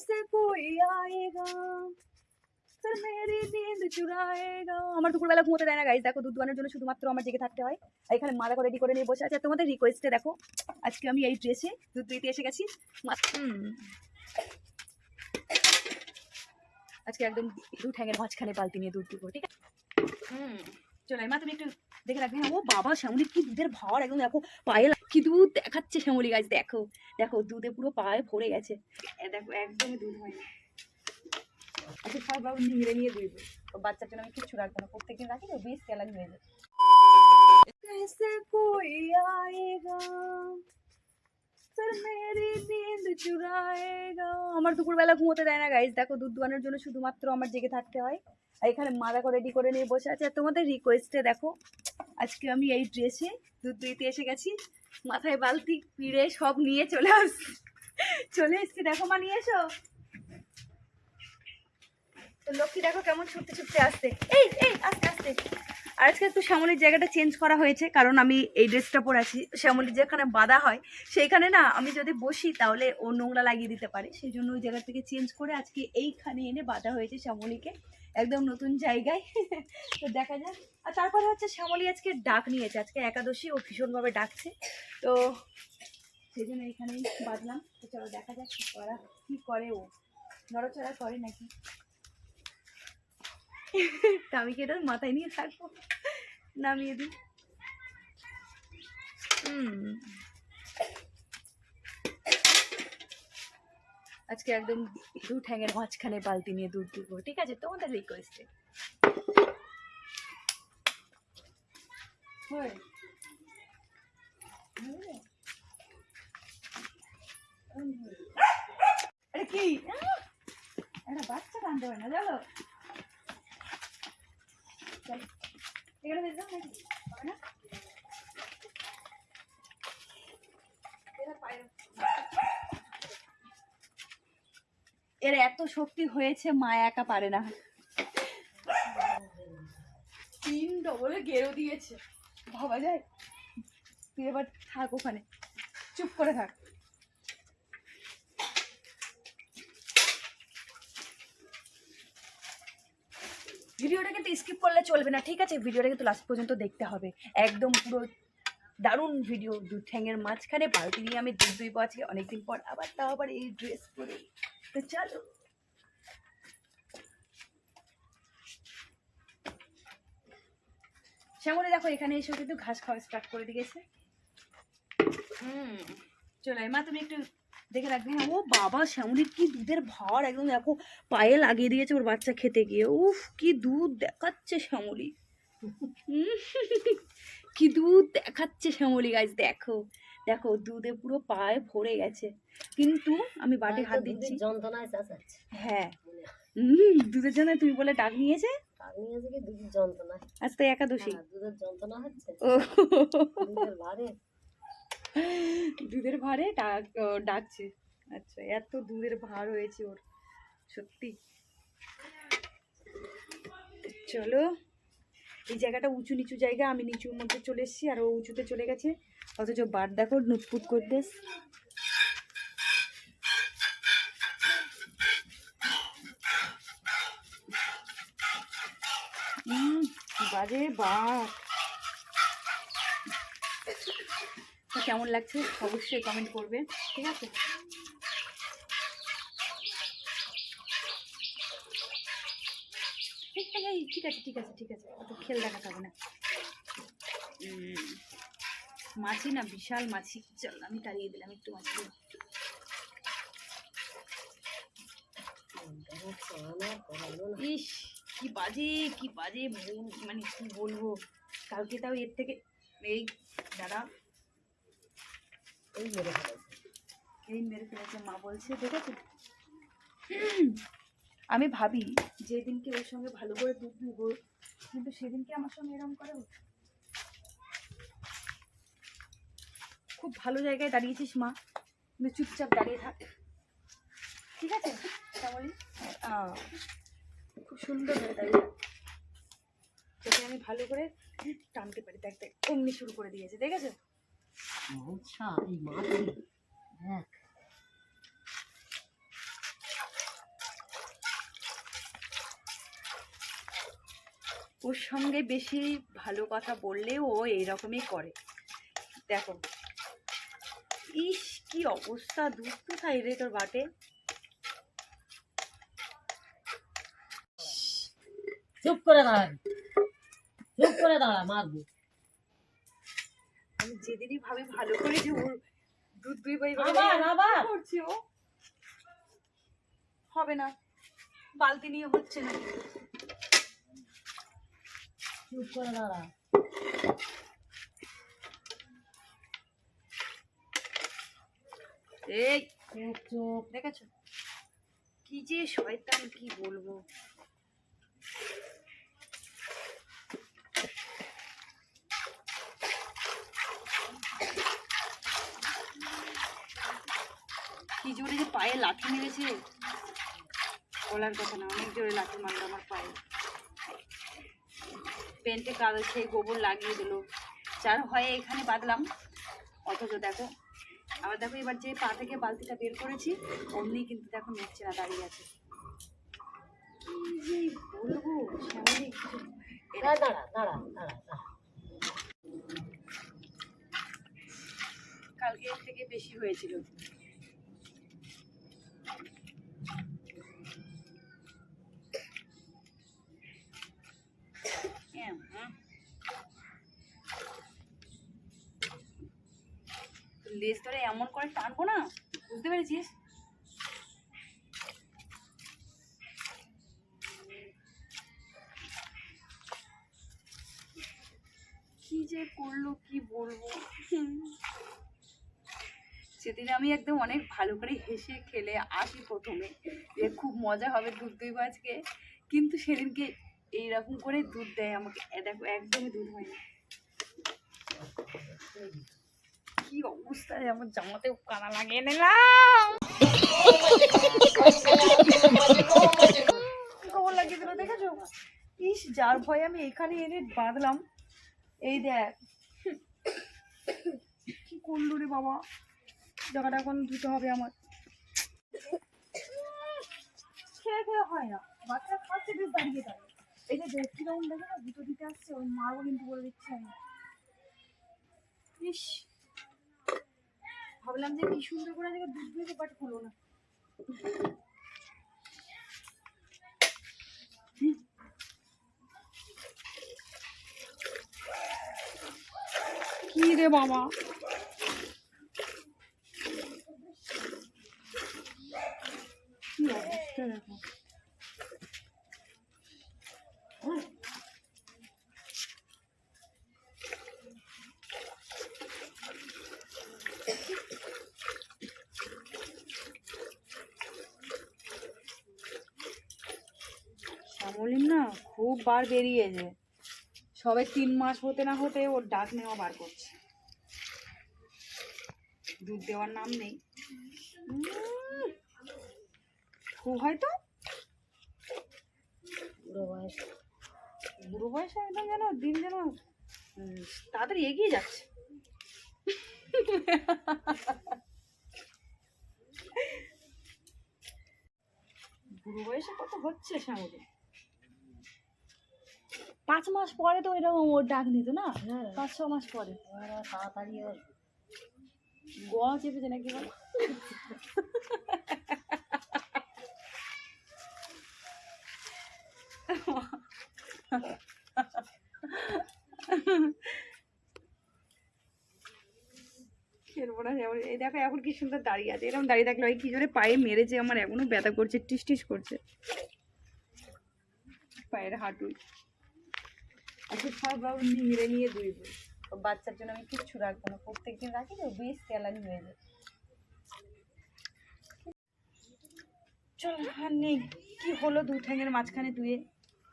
कैसे कोई आएगा फिर मेरी नींद चुराएगा আমার দুপুরবেলা ঘুমোতে দেয় না গাইজ দেখো দুধ দোয়ানোর জন্য শুধুমাত্র আমার জেগে থাকতে হয় আর এখানে মা দেখো রেডি করে নিয়ে বসে আছে আর তোমাদের রিকোয়েস্টে দেখো আজকে আমি এই ড্রেসে দুধ দিতে এসে গেছি মা- হুম। আজকে একদম দু ঠ্যাঙের মাঝখানে বালতি নিয়ে দুধ দিব ঠিক আছে হুম চলো মা তুমি একটু দেখে রাখবে হ্যাঁ ও বাবা শ্যামলি কি দুধের ভার একদম দেখো পায়ে লাগ- কি দুধ দেখাচ্ছে শ্যামলি গাছ দেখো দেখো দুধে পুরো পায়ে ভরে গেছে এ দেখো একদমই দুধ হয়নি আচ্ছা সব বাবু নিংড়ে নিয়ে দুইবে তো বাচ্চার জন্য আমি কিচ্ছু রাখবো না প্রত্যেকদিন রাখি তো বেশ তেলান হয়ে যায় कैसे कोई आएगा फिर मेरी नींद चुराएगा আমার দুপুরবেলা ঘুমোতে দেয় না গাইজ দেখো দুধ দোয়ানোর জন্য শুধুমাত্র আমার জেগে থাকতে হয় আর এখানে মা দেখো রেডি করে নিয়ে বসে আছে আর তোমাদের রিকোয়েস্টে দেখো আজকে আমি এই ড্রেসে দুধ দিতে এসে গেছি। মাথায় বালতি পিড়ে সব নিয়ে চলে আসছি। চলে এসছি, দেখো মা, নিয়ে এসো। তো লক্ষ্মী, দেখো কেমন ছুটতে ছুটতে আসতে এই এই, আস্তে আস্তে। আর আজকে একটু শ্যামলির জায়গাটা চেঞ্জ করা হয়েছে, কারণ আমি এই ড্রেসটা পরে আছি। শ্যামলির যেখানে বাঁধা হয়, সেইখানে না আমি যদি বসি, তাহলে ও নোংরা লাগিয়ে দিতে পারে। সেই জন্য ওই জায়গা থেকে চেঞ্জ করে আজকে এইখানে এনে বাঁধা হয়েছে শ্যামলিকে। একদম নতুন জায়গায়। তো দেখা যাক। আর তারপরে হচ্ছে শ্যামলি আজকে ডাক নিয়েছে। আজকে একাদশী, ও ভীষণভাবে ডাকছে। তো সেই জন্য এখানেই বাঁধলাম। তো চলো দেখা যাক কী করা, কী করে ও। নড়াচড়া করে নাকি? তা আমি কি এটা মাথায় নিয়ে থাকব? নামিয়ে দিই। হুম। আজকে একদম দু ঠ্যাঙের মাঝখানে বালতি নিয়ে দুধ দিব, ঠিক আছে? তোমাদের রিকোয়েস্টে আরে কি? একটা বাচ্চা কান্দে হয় না, জানো? এখানে নাকি? না এরা পায়ে- এর এত শক্তি হয়েছে, মা একা পারে না। তিন ডবলে গেরো দিয়েছে। ভাবা যায়? তুই এবার থাক ওখানে। চুপ করে থাক। ভিডিওটা কিন্তু স্কিপ করলে চলবে না, ঠিক আছে? ভিডিওটা কিন্তু লাস্ট পর্যন্ত দেখতে হবে। একদম পুরো দারুণ ভিডিও দু ঠ্যাঙের মাঝখানে, বালতি নিয়ে আমি দুধ দুই পাচ্ছি অনেকদিন পর আবার তাও আবার এই ড্রেস পরে। তো চলো শ্যামলে দেখো এখানে এসেও কিন্তু ঘাস খাওয়া স্টার্ট করে দিয়েছে। হুম। চলো মা তুমি একটু দেখে রাখবে। হ্যাঁ ও বাবা শ্যামলির কি দুধের ভার একদম দেখো পায়ে লাগিয়ে দিয়েছে ওর বাচ্চা খেতে গিয়ে। উফ কি দুধ দেখাচ্ছে শ্যামলি। কি দুধ দেখাচ্ছে শ্যামলি গাছ দেখো। দেখো দুধে পুরো পায়ে ভরে গেছে। কিন্তু আমি বাটে হাত দিচ্ছি। যন্ত্রণায় হ্যাঁ। হুম দুধের জন্য তুমি বলে ডাক নিয়েছে? আজ তো একাদশী। হ্যাঁ, দুধের যন্ত্রণা হচ্ছে। ও। দুধের ভারে। ডাক ডাকছে। আচ্ছা এত দুধের ভার হয়েছে ওর। সত্যি। চলো। এই জায়গাটা উঁচু নিচু জায়গা আমি নিচুর মধ্যে চলে এসেছি আর ও উঁচুতে চলে গেছে। অথচ বার দেখো, নুটপুট করতে হুম কি বাজে বার। কেমন লাগছে? অবশ্যই কমেন্ট করবে, ঠিক আছে? ঠিক আছে ঠিক আছে ঠিক আছে। অত খেল দেখাতে হবে না। মাছি না বিশাল মাছি। চল আমি তাড়িয়ে দিলাম একটু মাছি ইস কি বাজে কি বাজে মন মানে কি বলব? কালকে তাও এর থেকে এই দাদা এই মেরে ফেলেছে। এই মেরে ফেলেছে মা বলছে দেখেছ? আমি ভাবি যেদিনকে ওর সঙ্গে ভালো করে দুধ দিব কিন্তু সেদিনকে আমার সঙ্গে এরকম করে ও। খুব ভালো জায়গায় দাঁড়িয়েছিস মা। তুমি চুপচাপ দাঁড়িয়ে থাক। ঠিক আছে? তাহলে খুব সুন্দর হয়ে দাঁড়িয়ে যাতে আমি ভালো করে টানতে পারি। দেখতে দেখ অমনি শুরু করে দিয়েছে। ঠিক আছে? ওর সঙ্গে বেশি ভালো কথা বললেও ও এইরকমই করে। দেখো ইস কি অবস্থা দুধ কোথায় রে তোর বাটে। চুপ করে দাঁড়া। চুপ করে দাঁড়া মারবো। আমি যেদিনই ভাবি ভালো করে যে ওর দুধ দুই বাই আবার আবার। করছি ও? হবে না বালতি নিয়ে হচ্ছে না। চুপ করে দাঁড়া। এই চুপ দেখেছ কি যে শয়তান কি বলব? কি জোরে যে পায়ে লাঠি মেরেছে? বলার কথা না অনেক জোরে লাঠি মারলো আমার পায়ে। পেন্টে কাগজ সেই গোবর লাগিয়ে দিল। যার ভয়ে এখানে বাঁধলাম অথচ দেখো আবার দেখো এবার যে পা থেকে বালতিটা বের করেছি, অমনি কিন্তু দেখো নিচ্ছে না দাঁড়িয়ে আছে। কি যে বলব শ্যামলী এরা দাঁড়া দাঁড়া দাঁড়া দাঁড়া। কালকে এর থেকে বেশি হয়েছিল এম, হুম। লেজ ধরে এমন করে টানবো না? বুঝতে পেরেছিস? কি যে করল, কি বলব। সেদিন আমি একদম অনেক ভালো করে হেসে খেলে আসি প্রথমে। যে খুব মজা হবে দুধ দই আজকে। কিন্তু সেদিনকে এইরকম করে দুধ দেয় আমাকে। দেখো, একদমই দুধ হয়নি। কি অবস্থায় আমার জামাতেও কানা লাগিয়ে নিলাম। খবর লাগিয়ে দিল, দেখেছ? ইস, যার ভয়ে আমি এখানে এনে বাঁধলাম। এই দেখ। কি করল রে বাবা? জায়গাটা এখন ধুতে হবে আমার। খেয়ে খেয়ে হয় না। বাচ্চা খাচ্ছে, বেশ দাঁড়িয়ে দাঁড়িয়ে এই যে দেখ, কীরকম দেখে না দুটো দিতে আসছে, ওই মারবো কিন্তু বলে দিচ্ছি। আমি ইস। ভাবলাম যে কি সুন্দর করে আজকে দুধ দিয়ে বাট হলো না। কি রে বাবা? কি অবস্থা দেখো শ্যামলিন না খুব বার বেরিয়ে বেরিয়েছে। সবে তিন মাস হতে না হতে ওর ডাক নেওয়া বার করছে। দুধ দেওয়ার নাম নেই। খুব হয়তো? বুড়ো বয়স। বুড়ো বয়সে একদম যেন দিন যেন তাড়াতাড়ি এগিয়ে যাচ্ছে। বুড়ো বয়সে কত হচ্ছে শ্যামলি পাঁচ মাস পরে তো এরকম ওর ডাক নিত না? হ্যাঁ। পাঁচ ছ মাস পরে। তাড়াতাড়ি গোয়া চেপেছে নাকি খেলব না যেমন এই দেখো এখন কি সুন্দর দাঁড়িয়ে আছে। এরকম দাঁড়িয়ে থাকলে হয় কি জোরে পায়ে মেরেছে আমার এখনও ব্যথা করছে টিস টিস করছে। পায়ের হাঁটুই। আচ্ছা সব বাবু নিংড়ে নিয়ে দুইব। বাচ্চার জন্য আমি কিচ্ছু রাখব না। প্রত্যেকদিন রাখি তো বেশ তেলানি হয়ে যায়। চল, আর নেই। কি হলো দু ঠ্যাঙের মাঝখানে দুয়ে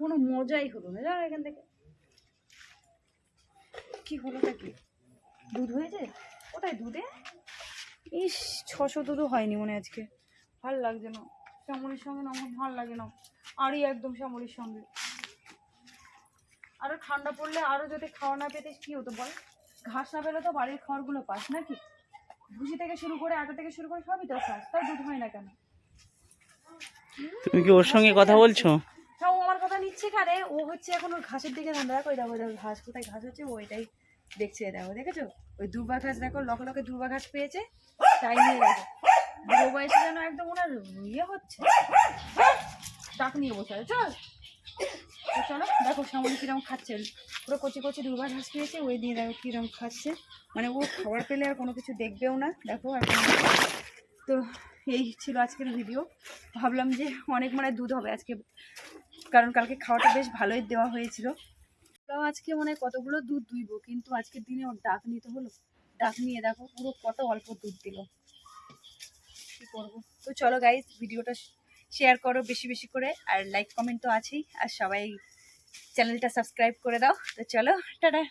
কোনো মজাই হলো না। জানো এখান থেকে। কি হলো তা কি? দুধ হয়েছে কোথায় দুধে ইস, ছশো দুধও হয়নি মনে আজকে। ভালো লাগছে না। শ্যামলির সঙ্গে না আমার ভালো লাগে না। আরই একদম শ্যামলির সঙ্গে। আরও ঠান্ডা পড়লে আরও যদি খাওয়া না পেতে কি হতো বল? ঘাস না পেলে তো বাড়ির খাবারগুলো পাস নাকি? ভুসি থেকে শুরু করে আটা থেকে শুরু করে সবই তো খাস তাও দুধ হয় না কেন? তুমি কি ওর সঙ্গে কথা বলছো? হ্যাঁ ও আমার কথা নিচ্ছে এখানে ও হচ্ছে এখন ওর ঘাসের দিকে ধান্দা দেখো দেখো ওই দেখো ঘাস কোথায় ঘাস হচ্ছে ওইটাই দেখছে দেখো দেখেছ? ওই দুর্বা ঘাস দেখো লকে লকে দুর্বা ঘাস পেয়েছে তাই নিয়ে দেখো বুড়ো বয়সে যেন একদম ওনার ইয়ে হচ্ছে ডাক নিয়ে বসে আছে চল। তো চলো, দেখো শ্যামলি কিরম খাচ্ছে। পুরো কচি কচি দুর্বা ঘাস পেয়েছে ওই দিয়ে দেখো কিরম খাচ্ছে। মানে ও খাবার পেলে আর কোনো কিছু দেখবেও না, দেখো এখন। তো এই ছিল আজকের ভিডিও ভাবলাম যে অনেক মানে দুধ হবে আজকে, কারণ কালকে খাওয়াটা বেশ ভালোই দেওয়া হয়েছিল। আজকে মানে কতগুলো দুধ দুইব, কিন্তু আজকের দিনে ওর ডাক নিতে হলো। ডাক নিয়ে দেখো পুরো কত অল্প দুধ দিল। কি করব? তো চলো গাইজ ভিডিওটা শেয়ার করো বেশি বেশি করে। আর লাইক কমেন্ট তো আছেই। আর সবাই চ্যানেলটা সাবস্ক্রাইব করে দাও। তো চলো, টাটা।